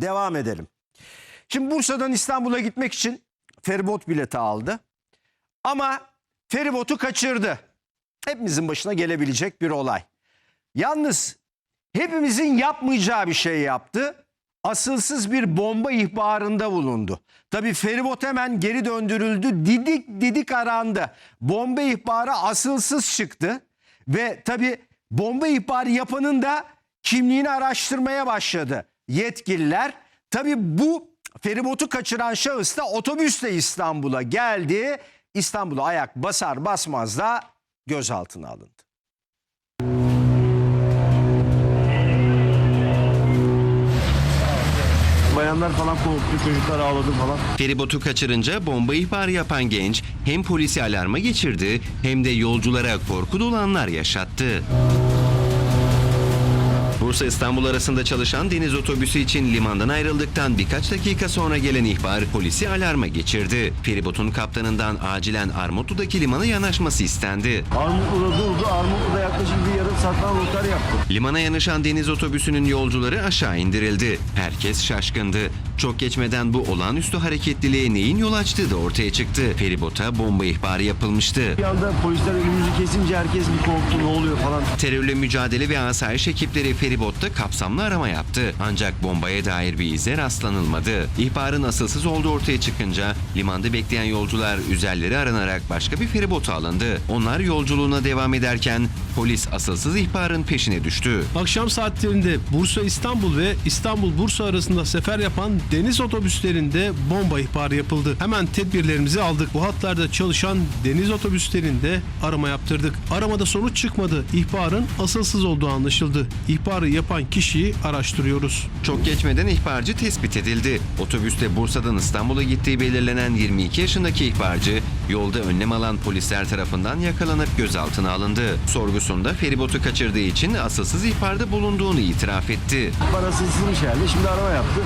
devam edelim. Şimdi Bursa'dan İstanbul'a gitmek için feribot bileti aldı. Ama feribotu kaçırdı. Hepimizin başına gelebilecek bir olay. Yalnız hepimizin yapmayacağı bir şey yaptı. Asılsız bir bomba ihbarında bulundu. Tabii feribot hemen geri döndürüldü. Didik didik arandı. Bomba ihbarı asılsız çıktı. Ve tabii bomba ihbarı yapanın da kimliğini araştırmaya başladı yetkililer. Tabii bu feribotu kaçıran şahıs da otobüsle İstanbul'a geldi. İstanbul'a ayak basar basmaz da gözaltına alındı. Bayanlar falan korktu, çocuklar ağladı falan. Feribotu kaçırınca bomba ihbarı yapan genç hem polisi alarma geçirdi hem de yolculara korku dolu anlar yaşattı. Bursa İstanbul arasında çalışan deniz otobüsü için limandan ayrıldıktan birkaç dakika sonra gelen ihbar polisi alarma geçirdi. Feribotun kaptanından acilen Armutlu'daki limana yanaşması istendi. Armutlu'da durdu, bir yarım saatten rotar yaptı. Limana yanaşan deniz otobüsünün yolcuları aşağı indirildi. Herkes şaşkındı. Çok geçmeden bu olağanüstü hareketliliğe neyin yol açtığı da ortaya çıktı. Feribota bomba ihbarı yapılmıştı. Bir anda polisler önümüzü kesince herkes bir korktu, ne oluyor falan. Terörle mücadele ve asayiş ekipleri feribotta kapsamlı arama yaptı. Ancak bombaya dair bir ize rastlanılmadı. İhbarın asılsız olduğu ortaya çıkınca limanda bekleyen yolcular üzerleri aranarak başka bir feribota alındı. Onlar yolculuğuna devam ederken polis asılsız ihbarın peşine düştü. Akşam saatlerinde Bursa İstanbul ve İstanbul Bursa arasında sefer yapan deniz otobüslerinde bomba ihbarı yapıldı. Hemen tedbirlerimizi aldık. Bu hatlarda çalışan deniz otobüslerinde arama yaptırdık. Aramada sonuç çıkmadı. İhbarın asılsız olduğu anlaşıldı. İhbarı yapan kişiyi araştırıyoruz. Çok geçmeden ihbarcı tespit edildi. Otobüste Bursa'dan İstanbul'a gittiği belirlenen 22 yaşındaki ihbarcı yolda önlem alan polisler tarafından yakalanıp gözaltına alındı. Sorgusunda feribotu kaçırdığı için asılsız ihbarda bulunduğunu itiraf etti. Parasızmış herhalde, şimdi arama yaptı.